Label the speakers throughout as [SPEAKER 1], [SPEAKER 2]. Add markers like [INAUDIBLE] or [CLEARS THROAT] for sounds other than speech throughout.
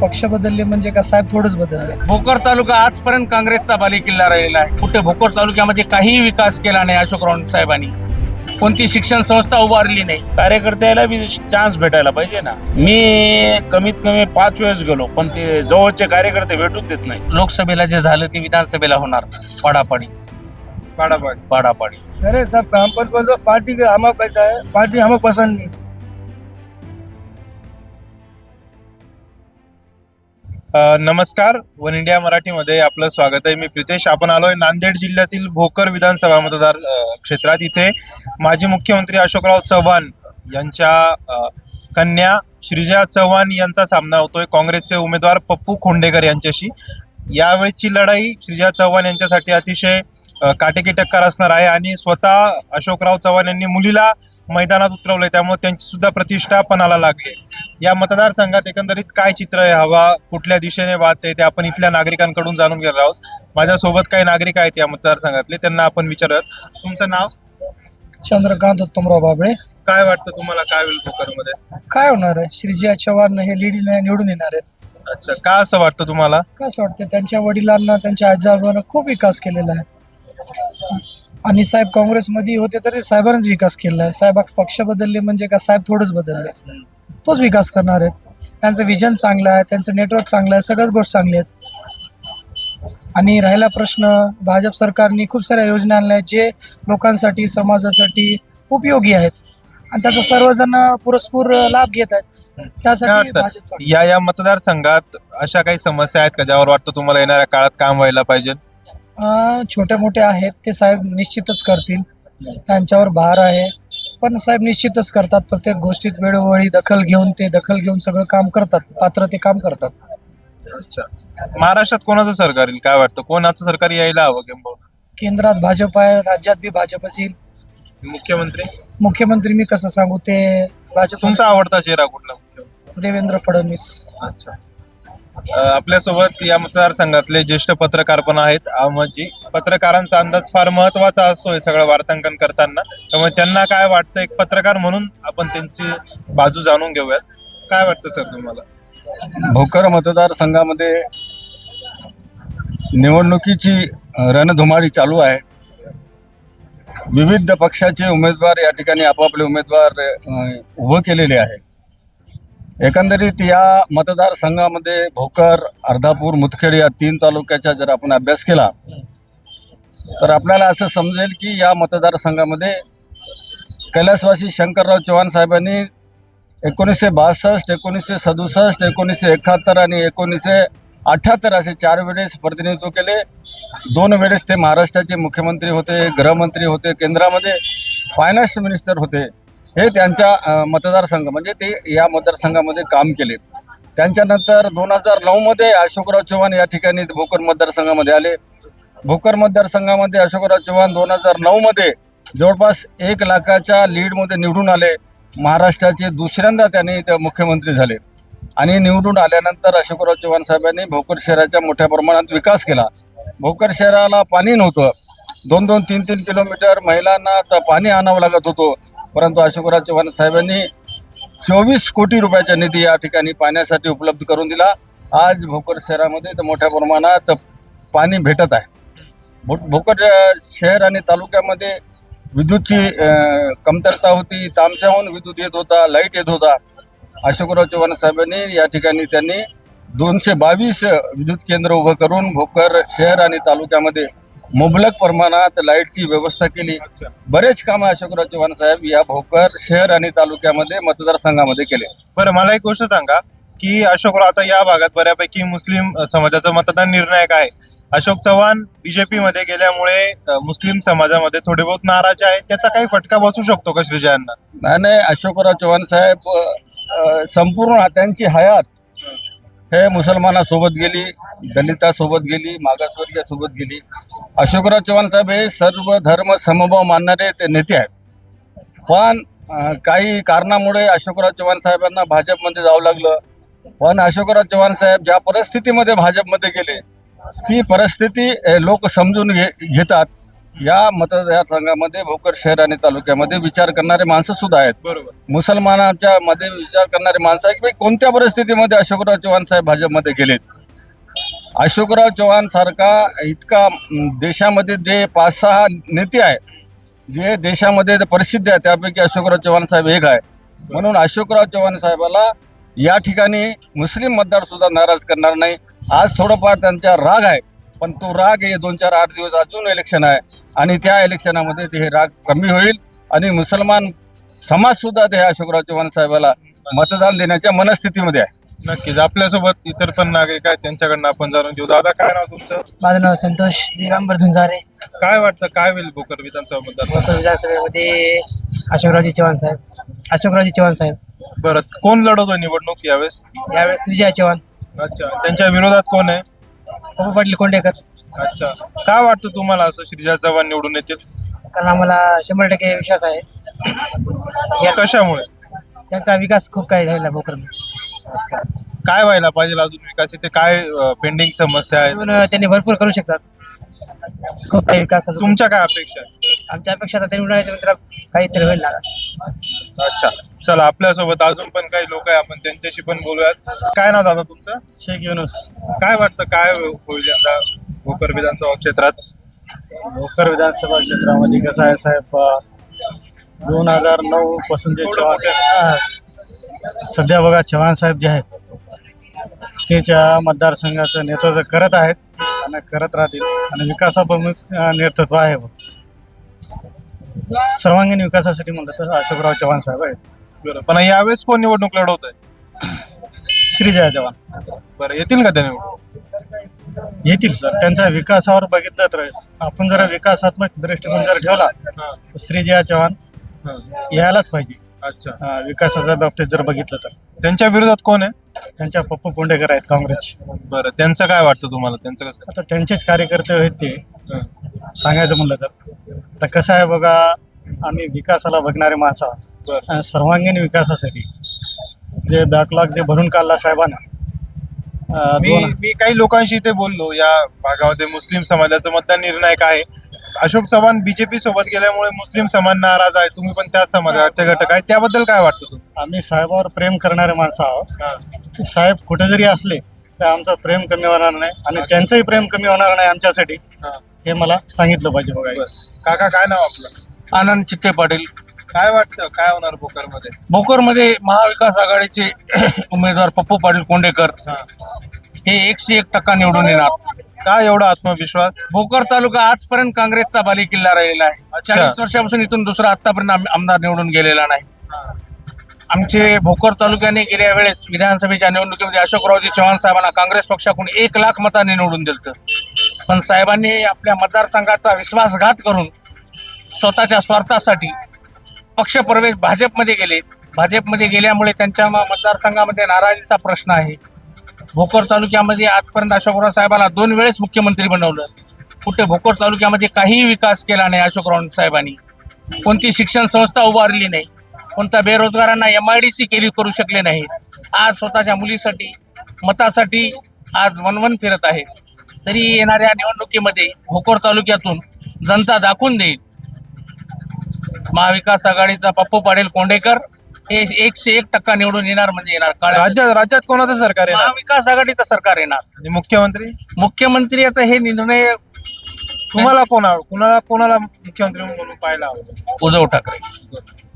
[SPEAKER 1] पक्ष बदलले म्हणजे का साहेब थोडंच बदलले?
[SPEAKER 2] भोकर तालुका आजपर्यंत काँग्रेसचा बालेकिल्ला राहिलेला आहे. कुठे? भोकर तालुक्यामध्ये काहीही विकास केला नाही अशोकराव साहेबांनी. कोणती शिक्षण संस्था उभारली नाही. कार्यकर्त्याला बी चान्स भेटायला पाहिजे ना. मी कमीत कमी पाच वेळेस गेलो पण ते जवळचे कार्यकर्ते भेटूच देत नाही. लोकसभेला जे झालं ते विधानसभेला होणार. पाडापाडी.
[SPEAKER 3] पाडापाडी.
[SPEAKER 2] पाडापाडी.
[SPEAKER 1] अरे सब हम पर कौन सा पार्टी का हमें कैसा है पार्टी हमें पसंद नहीं.
[SPEAKER 3] नमस्कार. वन इंडिया मराठीमध्ये आपलं स्वागत आहे. मी प्रितेश. आपण आलोय नांदेड जिल्ह्यातील भोकर विधानसभा मतदार क्षेत्रात. इथे माजी मुख्यमंत्री अशोकराव चव्हाण यांच्या कन्या श्रीजा चव्हाण यांचा सामना होतोय. काँग्रेसचे उमेदवार पप्पू खोंडेकर यांच्याशी. यावेळची लढाई श्रीजा चव्हाण यांच्यासाठी अतिशय काटेकी टक्कर असणार आहे आणि स्वतः अशोकराव चव्हाण यांनी मुलीला मैदानात उतरवलंय. त्यामुळे त्यांची सुद्धा प्रतिष्ठा पणाला लागली या मतदारसंघात एकंदरीत काय चित्र आहे? हवा कुठल्या दिशेने वाहते ते आपण इथल्या नागरिकांकडून जाणून घेणार आहोत. माझ्यासोबत काही नागरिक आहेत या मतदारसंघातले त्यांना आपण विचारत तुमचं नाव?
[SPEAKER 1] चंद्रकांत उत्तमराव बाबळे.
[SPEAKER 3] काय वाटतं तुम्हाला काय होईल भोकरमध्ये?
[SPEAKER 1] काय होणार आहे? श्रीजिया चव्हाण हे लीडीने निवडून येणार आहेत.
[SPEAKER 3] अच्छा का असं वाटतं तुम्हाला?
[SPEAKER 1] कसं वाटतं त्यांच्या वडिलांना त्यांच्या आजोबांना खूप विकास केलेला आहे. आणि साहेब काँग्रेसमध्ये होते तरी साहेबांनीच विकास केला आहे. साहेब पक्ष बदलले म्हणजे का साहेब थोडंच बदलले? तोच विकास करणार आहे त्यांचं विजन चांगलं आहे त्यांचं नेटवर्क चांगलं आहे सगळ्याच गोष्टी चांगल्या आहेत. आणि राहिला प्रश्न भाजप सरकारने खूप साऱ्या योजना आणल्या आहेत जे लोकांसाठी समाजासाठी उपयोगी आहेत. आणि त्याचा सर्वजण पुरस्पूर लाभ घेत आहेत. त्यासाठी भाजप.
[SPEAKER 3] या या मतदारसंघात अशा काही समस्या आहेत का ज्यावर वाटतं तुम्हाला येणाऱ्या काळात काम व्हायला पाहिजे?
[SPEAKER 1] अं, छोट्या मोठ्या आहेत ते साहेब निश्चितच करतील. त्यांच्यावर भार आहे. पण साहेब निश्चितच करतात. प्रत्येक गोष्टीत वेळोवेळी दखल घेऊन ते दखल घेऊन सगळं काम करतात. पात्र ते काम करतात.
[SPEAKER 3] अच्छा. महाराष्ट्रात कोणाचं सरकार येईल? काय वाटतं? कोणाचं सरकार यायला हवं किंबहुना?
[SPEAKER 1] केंद्रात भाजप आहे राज्यात बी भाजपच येईल.
[SPEAKER 3] मुख्यमंत्री?
[SPEAKER 1] मुख्यमंत्री मी कसं सांगू ते भाजप
[SPEAKER 3] तुमचा आवडता चेहरा कुठला मुख्यमंत्री?
[SPEAKER 1] देवेंद्र फडणवीस.
[SPEAKER 3] अच्छा. अ, आपल्यासोबत या मतदारसंघातले ज्येष्ठ पत्रकार पण आहेत अहमदजी पत्रकारांचा अंदाज फार महत्त्वाचा असतोय सगळं वार्तांकन करताना. त्यामुळे त्यांना काय वाटतं? एक पत्रकार म्हणून आपण त्यांची बाजू जाणून घेऊयात. काय वाटतं सर तुम्हाला?
[SPEAKER 4] भोकर मतदारसंघामध्ये निवडणुकीची रणधुमाळी चालू आहे. विविध पक्षाचे उमेदवार या ठिकाणी आपापले उमेदवार उभं केलेले आहे एकंदरीत या मतदारसंघामध्ये भोकर अर्धापूर मुतखेड या तीन तालुक्याचा जर आपण अभ्यास केला तर आपल्याला असं समजेल की या मतदारसंघामध्ये कैलासवासी शंकरराव चव्हाण साहेबांनी एकोणीसशे बासष्ट एकोणीसशे सदुसष्ट एकोणीसशे एकाहत्तर आणि एकोणीसशे अठ्ठ्याहत्तर असे चार वेळेस प्रतिनिधित्व केले. दोन वेळेस ते महाराष्ट्राचे मुख्यमंत्री होते गृहमंत्री होते केंद्रामध्ये फायनान्स मिनिस्टर होते. हे त्यांच्या मतदारसंघ म्हणजे ते या मतदारसंघामध्ये काम केले. त्यांच्यानंतर दोन हजार नऊमध्ये अशोकराव चव्हाण या ठिकाणी भोकर मतदारसंघामध्ये आले. भोकर मतदारसंघामध्ये अशोकराव चव्हाण दोन हजार नऊमध्ये जवळपास एक लाखाच्या लीडमध्ये निवडून आले. महाराष्ट्राचे दुसऱ्यांदा त्यांनी ते मुख्यमंत्री झाले. आणि निवडून आल्यानंतर अशोकराव चव्हाण साहेबांनी भोकर शहराच्या मोठ्या प्रमाणात विकास केला. भोकर शहराला पाणी नव्हतं. दोन दोन तीन तीन किलोमीटर महिलांना तर पाणी आणावं लागत होतं. परंतु अशोकराव चव्हाण साहेबांनी चोवीस कोटी रुपयाचा निधी या ठिकाणी पाण्यासाठी उपलब्ध करून दिला. आज भोकर शहरामध्ये तर मोठ्या प्रमाणात पाणी भेटत आहे. भो भोकर शहर आणि तालुक्यामध्ये विद्युतची कमतरता होती तामशाहून विद्युत येत होता लाइट येत होता. अशोकराव चव्हाण साहेबांनी या ठिकाणी त्यांनी दोनशे बावीस विद्युत केंद्र उभं करून भोकर शहर आणि तालुक्यामध्ये मुबलक प्रमाणात लाईटची व्यवस्था केली. बरेच कामं अशोकराव चव्हाण साहेब या भोकर शहर आणि तालुक्यामध्ये मतदारसंघामध्ये केले.
[SPEAKER 3] बरं मला एक गोष्ट सांगा की अशोकराव आता या भागात बऱ्यापैकी मुस्लिम समाजाचं मतदान निर्णायक आहे. अशोक चव्हाण बीजेपी मध्ये गेल्यामुळे मुस्लिम समाजामध्ये थोडे बहुत नाराज आहेत. त्याचा काही फटका बसू शकतो का श्रीजा यांना
[SPEAKER 4] नाही नाही अशोकराव चव्हाण साहेब संपूर्ण त्यांची हयात. हे मुसलमानासोबत गेली दलितासोबत गेली मागासवर्गीयासोबत गेली. अशोकराव चव्हाण साहेब हे सर्व धर्म समभाव मानणारे ते नेते आहेत. पण काही कारणामुळे अशोकराव चव्हाण साहेबांना भाजपमध्ये जावं लागलं. पण अशोकराव चव्हाण साहेब ज्या परिस्थितीमध्ये भाजपमध्ये गेले ती परिस्थिती लोक समजून घे घेतात. या मतदारसंघामध्ये भोकर शहर आणि तालुक्यामध्ये विचार करणारे माणसं सुद्धा आहेत.
[SPEAKER 3] बरोबर.
[SPEAKER 4] मुसलमानाच्या मध्ये विचार करणारे माणसं आहे की कोणत्या परिस्थितीमध्ये अशोकराव चव्हाण साहेब भाजपमध्ये गेलेत? अशोकराव चव्हाण सारखा इतका देशामध्ये जे पाच सहा नेते आहे जे देशामध्ये प्रसिद्ध आहे त्यापैकी अशोकराव चव्हाण साहेब एक आहे. म्हणून अशोकराव चव्हाण साहेबाला या ठिकाणी मुस्लिम मतदार सुद्धा नाराज करणार नाही. आज थोडंफार त्यांचा राग आहे पण तो राग हे दोन चार आठ दिवस अजून इलेक्शन आहे आणि त्या इलेक्शनामध्ये ते हे राग कमी होईल आणि मुसलमान समाज सुद्धा ते अशोकराव चव्हाण साहेबाला मतदान देण्याच्या मनस्थितीमध्ये आहे.
[SPEAKER 3] नक्कीच. आपल्यासोबत इतर पण नागरिक आहेत त्यांच्याकडनं आपण जाणून घेऊ. दादा काय नाव तुमचं?
[SPEAKER 1] माझं नाव संतोष दिगंबर झुंजारे.
[SPEAKER 3] काय वाटतं काय होईल भोकर विधानसभा मतदार
[SPEAKER 1] विधानसभेमध्ये अशोकरावजी चव्हाण साहेब अशोकरावजी चव्हाण साहेब.
[SPEAKER 3] बरं कोण लढवतोय निवडणूक यावेळेस?
[SPEAKER 1] यावेळेस श्रीजय चव्हाण.
[SPEAKER 3] अच्छा त्यांच्या विरोधात कोण आहे?
[SPEAKER 1] पप्पू पाटील कोंडेकर.
[SPEAKER 3] अच्छा काय वाटतं तुम्हाला असं श्रीजा चव्हाण निवडून येतील?
[SPEAKER 1] कारण आम्हाला शंभर टक्के विश्वास आहे.
[SPEAKER 3] हे कशामुळे?
[SPEAKER 1] त्यांचा विकास खूप काही झालेला भोकर
[SPEAKER 3] काय व्हायला पाहिजे अजून विकास? इथे काय पेंडिंग समस्या आहेत
[SPEAKER 1] त्यांनी भरपूर करू शकतात. काही विकास
[SPEAKER 3] तुमच्या काय अपेक्षा आहेत?
[SPEAKER 1] आमच्या अपेक्षा आता त्यांनी उन्हाळ्याच्या नंतर काहीतरी होईल ना
[SPEAKER 3] अच्छा. चला आपल्यासोबत अजून पण काही लोक आहे आपण त्यांच्याशी पण बोलूयात. काय नाव दादा तुमचं?
[SPEAKER 1] शेख युनुस.
[SPEAKER 3] काय वाटतं काय होईल यंदा भोकर विधानसभा क्षेत्रात?
[SPEAKER 5] भोकर विधानसभा क्षेत्रामध्ये कसं आहे साहेब दोन हजार नऊ पासून जे
[SPEAKER 3] थोडं
[SPEAKER 5] चव्हाण. हा. सध्या बघा चव्हाण साहेब जे आहेत त्याच्या मतदारसंघाचं नेतृत्व करत आहेत आणि करत राहतील. आणि विकासाप्रमुख अं, नेतृत्व आहे सर्वांगीण विकासासाठी म्हणलं तर अशोकराव चव्हाण साहेब आहेत.
[SPEAKER 3] बरं पण यावेळेस कोण निवडणूक लढवत आहे?
[SPEAKER 5] श्रीजया चव्हाण.
[SPEAKER 3] बरं येतील का त्या
[SPEAKER 5] येतील सर. त्यांच्या विकासावर बघितलं तर आपण जर विकासात्मक दृष्टिकोन जर ठेवला तर श्रीजया चव्हाण. यायलाच पाहिजे.
[SPEAKER 3] अच्छा.
[SPEAKER 5] अं, विकासाच्या बाबतीत जर बघितलं तर.
[SPEAKER 3] त्यांच्या विरोधात कोण आहे?
[SPEAKER 5] त्यांच्या पप्पू कोंडेकर आहेत काँग्रेसचे.
[SPEAKER 3] बरं त्यांचं काय वाटतं तुम्हाला? त्यांचं कसं
[SPEAKER 5] आता त्यांचेच कार्यकर्ते आहेत ते.
[SPEAKER 3] हा.
[SPEAKER 5] सांगायचं म्हणलं तर. तर कसं आहे बघा आम्ही विकासाला बघणारे माणसं आहोत.
[SPEAKER 3] बरं.
[SPEAKER 5] आणि सर्वांगीण विकासासाठी जे बॅकलॉग जे भरून काढला साहेबांना अं,
[SPEAKER 3] मी
[SPEAKER 5] दोन
[SPEAKER 3] मी काही लोकांशी इथे बोललो. या भागामध्ये मुस्लिम समाजाचं मतदान निर्णायक आहे. अशोक चव्हाण बीजेपी सोबत गेल्यामुळे मुस्लिम समाज नाराज आहे. तुम्ही पण त्याच समाजाचे घटक आहे त्याबद्दल काय वाटतं तुम्ही
[SPEAKER 5] आम्ही साहेबावर प्रेम करणारे माणसं आहोत.
[SPEAKER 3] हा.
[SPEAKER 5] साहेब कुठे जरी असले तर आमचं प्रेम कमी होणार नाही आणि त्यांचंही प्रेम कमी होणार नाही आमच्यासाठी.
[SPEAKER 3] हा.
[SPEAKER 5] हे मला सांगितलं पाहिजे बघा.
[SPEAKER 3] काका काय नाव आपलं?
[SPEAKER 2] आनंद चित्ते पाटील.
[SPEAKER 3] काय वाटतं? काय होणार भोकरमध्ये?
[SPEAKER 2] भोकरमध्ये महाविकास आघाडीचे [CLEARS THROAT] उमेदवार पप्पू पाटील कोंडेकर. हे एकशे एक टक्का निवडून येणार.
[SPEAKER 3] काय एवढा आत्मविश्वास?
[SPEAKER 2] भोकर तालुका आजपर्यंत काँग्रेसचा बालेकिल्ला राहिलेला आहे. चाळीस वर्षापासून इथून दुसरा आतापर्यंत आम- आमदार निवडून गेलेला नाही. आमचे भोकर तालुक्याने गेल्या वेळेस विधानसभेच्या निवडणुकीमध्ये अशोकरावजी चव्हाण साहेबांना काँग्रेस पक्षाकडून एक लाख मतांनी निवडून दिलं पण साहेबांनी आपल्या मतदारसंघाचा विश्वासघात करून स्वतःच्या स्वार्थासाठी पक्षप्रवेश भाजपमध्ये गेले. भाजपमध्ये गेल्यामुळे त्यांच्या म- मतदारसंघामध्ये नाराजीचा प्रश्न आहे. भोकर तालुक्यामध्ये आजपर्यंत अशोकराव साहेबाला दोन वेळेस मुख्यमंत्री बनवलं. कुठे भोकर तालुक्यामध्ये काहीही विकास केला नाही अशोकराव साहेबांनी. कोणती शिक्षण संस्था उभारली नाही. कोणत्या बेरोजगारांना एम आय डी सी केली करू शकले नाही. आज स्वतःच्या मुलीसाठी मतासाठी आज वनवन फिरत आहे. तरी येणाऱ्या निवडणुकीमध्ये भोकर तालुक्यातून जनता दाखवून देईल. महाविकास आघाडीचा पप्पू पाटील कोंडेकर हे एकशे एक टक्का निवडून येणार म्हणजे येणार. काळ्या
[SPEAKER 3] राज्यात राज्यात कोणाचं सरकार आहे
[SPEAKER 2] महाविकास आघाडीचं सरकार येणार.
[SPEAKER 3] आणि मुख्यमंत्री?
[SPEAKER 2] मुख्यमंत्री याचा हे निर्णय
[SPEAKER 3] तुम्हाला कोण कुणाला कोणाला मुख्यमंत्री म्हणून पाहायला आवडेल
[SPEAKER 2] उद्धव ठाकरे.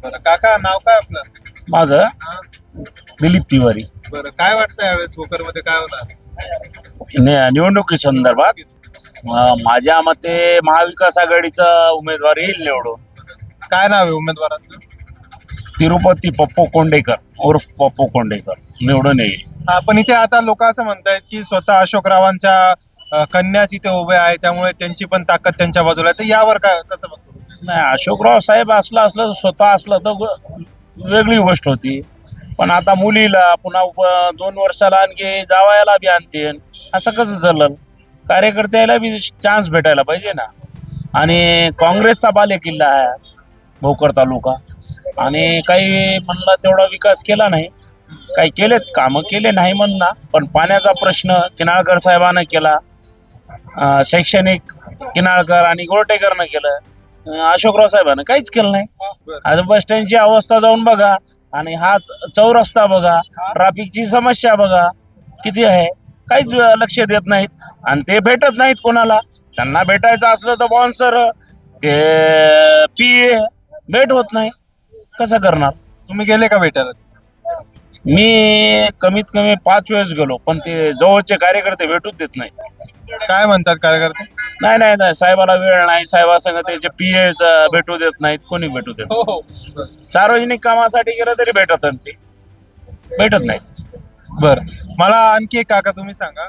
[SPEAKER 3] बरं काका नाव काय आपलं?
[SPEAKER 6] माझं?
[SPEAKER 3] हा?
[SPEAKER 6] दिलीप तिवारी.
[SPEAKER 3] बरं काय वाटतं यावेळेस भोकरमध्ये काय होणार?
[SPEAKER 6] नि- निवडणुकी संदर्भात माझ्या मते महाविकास आघाडीचा उमेदवार येईल निवडून.
[SPEAKER 3] काय नाव आहे उमेदवाराचं?
[SPEAKER 6] तिरुपती पप्पू कोंडेकर उर्फ पप्पू कोंडेकर. निवडून येईल.
[SPEAKER 3] हा, पण इथे आता लोक असं म्हणतायत की स्वतः अशोकरावांच्या अ, कन्याच इथे उभे आहे त्यामुळे त्यांची पण ताकद त्यांच्या बाजूला आहे. तर यावर काय कसं बघतो?
[SPEAKER 6] नाही अशोकराव साहेब असला असलं स्वतः असलं तर ग- वेगळी गोष्ट होती. पण आता मुलीला पुन्हा व- दोन वर्षाला आणखी जावायला बी आणते असं कसं चाललं? कार्यकर्त्याला बी चान्स भेटायला पाहिजे ना. आणि काँग्रेसचा बालेकिल्ला आहे भोकर तालुका. आणि काही म्हणला तेवढा विकास केला नाही. काही केलेत कामं केले नाही म्हणणं पण पाण्याचा प्रश्न किनाळकर साहेबानं केला. अं, शैक्षणिक किनाळकर आणि गोरटेकरनं केलं. अं, अशोकराव साहेबांना काहीच केलं नाही. आता बस स्टँडची अवस्था जाऊन बघा आणि हा च- चौरस्ता बघा ट्राफिकची समस्या बघा किती आहे काहीच अं, लक्ष देत नाहीत. आणि ते भेटत नाहीत कोणाला. त्यांना भेटायचं असलं तर बॉन्सर ते पी भेट होत नाही. कसं करणार?
[SPEAKER 3] तुम्ही गेले का भेटायला?
[SPEAKER 6] मी कमीत कमी पाच वेळेस गेलो पण ते जवळचे कार्यकर्ते भेटूच देत नाही.
[SPEAKER 3] काय म्हणतात कार्यकर्ते?
[SPEAKER 6] नाही नाही नाही साहेबाला वेळ नाही साहेबासंग त्याचे पी ए भेटू देत नाहीत कोणी भेटू देत नाही. सार्वजनिक कामासाठी गेलं तरी भेटत नाही ते. भेटत नाही.
[SPEAKER 3] बर. मला आणखी एक काका तुम्ही सांगा.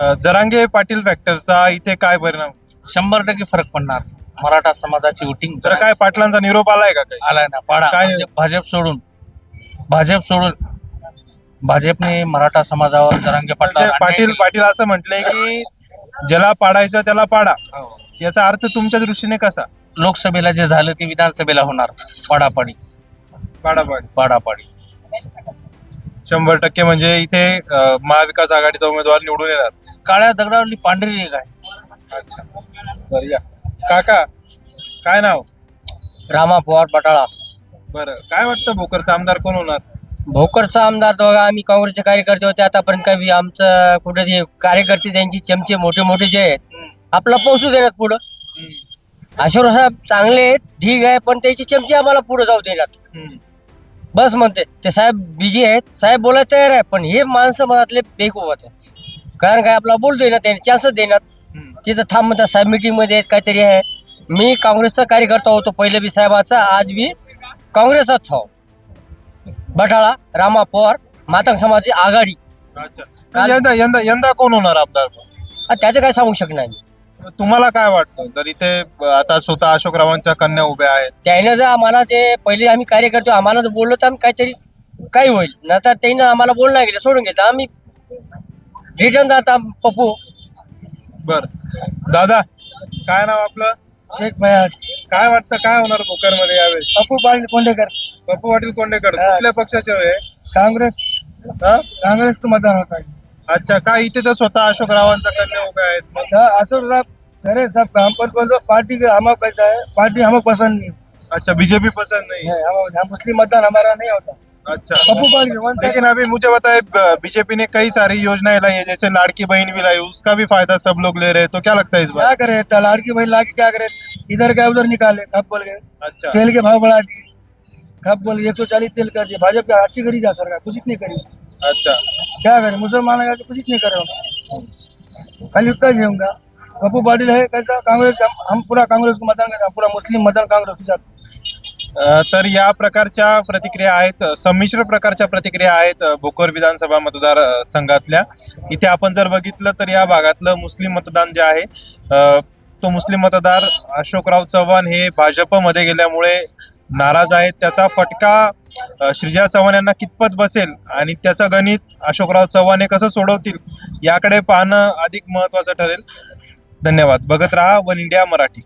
[SPEAKER 3] अं, जरांगे पाटील फॅक्टरचा इथे काय परिणाम?
[SPEAKER 2] शंभर टक्के फरक पडणार. मराठा समाजाची वोटिंग
[SPEAKER 3] जर काय पाटलांचा निरोप आलाय का काही?
[SPEAKER 2] आलाय ना. पाडा
[SPEAKER 3] काय-
[SPEAKER 2] भाजप भाजप सोडून. भाजप सोडून. भाजपने मराठा समाजावर जरांगे पाटला
[SPEAKER 3] म्हणजे पाटील पाटील असं म्हटलंय की ज्याला पाडायचं त्याला पाडा. याचा अर्थ तुमच्या दृष्टीने कसा?
[SPEAKER 2] लोकसभेला जे झालं ते विधानसभेला होणार. पाडापाडी.
[SPEAKER 3] पाडापाडी.
[SPEAKER 2] पाडापाडी.
[SPEAKER 3] शंभर टक्के म्हणजे इथे अं, महाविकास आघाडीचा उमेदवार निवडून येणार.
[SPEAKER 2] काळ्या दगडावरली पांढरी रेग आहे.
[SPEAKER 3] अच्छा. बरं या. काका काय नाव?
[SPEAKER 7] रामा पवार पटाळा.
[SPEAKER 3] बरं काय वाटतं भोकरचा आमदार कोण होणार?
[SPEAKER 7] भोकरचा आमदार बघा आम्ही काँग्रेसचे कार्यकर्ते होते आतापर्यंत काही आमचं कुठे जे कार्यकर्ते त्यांची चमचे मोठे मोठे जे आहेत आपला पोहोचू देण्यात पुढं. अशोक साहेब चांगले आहेत ठीक आहे पण त्याची चमचे आम्हाला पुढे जाऊ देण्यात. बस म्हणते ते साहेब बिझी आहेत साहेब बोलायला तयार आहे पण हे माणसं मनातले बेकूवत आहे कारण काय आपला बोलतोय ना त्यांनी चान्सच देण्यात. तिथं थांब म्हणतात साहेब मीटिंगमध्ये आहेत काहीतरी आहे. मी काँग्रेसचा कार्यकर्ता होतो पहिले बी साहेबाचा आज बी काँग्रेसच हो. बठाळा रामा पवार मातंग समाजाची आघाडी.
[SPEAKER 3] अच्छा. यंदा यंदा यंदा कोण होणार आमदार?
[SPEAKER 7] आ, त्याचं काय सांगू शकणार नाही
[SPEAKER 3] तुम्हाला काय वाटतं? तर इथे आता स्वतः अशोकरावांच्या कन्या उभ्या आहेत.
[SPEAKER 7] त्यानं जर आम्हाला जे पहिले आम्ही कार्यकर्ते आम्हाला जर बोललो तर आम्ही काहीतरी काही होईल? नंतर त्यानं आम्हाला बोलणं गेलं सोडून घ्यायचं आम्ही रिटर्न जाता पप्पू.
[SPEAKER 3] बर. दादा काय नाव आपलं?
[SPEAKER 1] शेख भयाज
[SPEAKER 3] काय वाटतं काय होणार भोकरमध्ये यावेळेस?
[SPEAKER 1] पप्पू पाटील कोंडेकर.
[SPEAKER 3] पप्पू पाटील कोंडेकर.
[SPEAKER 1] हा.
[SPEAKER 3] कुठल्या पक्षाचे होय?
[SPEAKER 1] काँग्रेस.
[SPEAKER 3] हा?
[SPEAKER 1] काँग्रेस को मतदान होता है
[SPEAKER 3] अच्छा काय इथे तर स्वतः अशोकरावांचा कन्या उभ्या आहेत? मग?
[SPEAKER 1] अशोक साहब सरे साहब हम पर कौन सा पार्टी का हमारा कैसा है पार्टी हमें पसंद नहीं.
[SPEAKER 3] अच्छा बीजेपी पसंद नहीं. है
[SPEAKER 1] है हम हम मुस्लिम मतदान हमारा नहीं होता.
[SPEAKER 3] अच्छा।
[SPEAKER 1] पप्पू
[SPEAKER 3] लेकिन अभी मुझे बताए बीजेपी ने कई सारी योजनाएँ लाई है जैसे लाड़की बहन भी लाई उसका भी फ़ायदा सब लोग ले रहे हैं तो क्या लगता है इस बार
[SPEAKER 1] क्या करे? तो लाड़की भाई लाके क्या करे? इधर का उधर निकाले खप बोल गए।
[SPEAKER 3] अच्छा।
[SPEAKER 1] तेल के भाव बढ़ा दिए। खप बोल गए एक सौ चालीस तेल कर दिए। भाजपा अच्छी करी जा सरकार कुछ नहीं करी।
[SPEAKER 3] अच्छा।
[SPEAKER 1] क्या करे? मुसलमान तो कुछ नहीं करे खाली उतना ही होगा पप्पू पाटिल है कैसा? कांग्रेस हम पूरा कांग्रेस को मतदान करता पूरा मुस्लिम मतदान कांग्रेस को जाता
[SPEAKER 3] अ, तर या प्रकारच्या प्रतिक्रिया आहेत संमिश्र प्रकारच्या प्रतिक्रिया आहेत भोकर विधानसभा मतदार संघातल्या. इथे आपण जर बघितलं तर या भागातलं मुस्लिम मतदान जे आहे तो मुस्लिम मतदार अशोकराव चव्हाण हे भाजपमध्ये गेल्यामुळे नाराज आहेत. त्याचा फटका श्रीजा चव्हाण यांना कितपत बसेल आणि त्याचं गणित अशोकराव चव्हाण हे कसं सोडवतील याकडे पाहणं अधिक महत्वाचं ठरेल. धन्यवाद. बघत राहा वन इंडिया मराठी.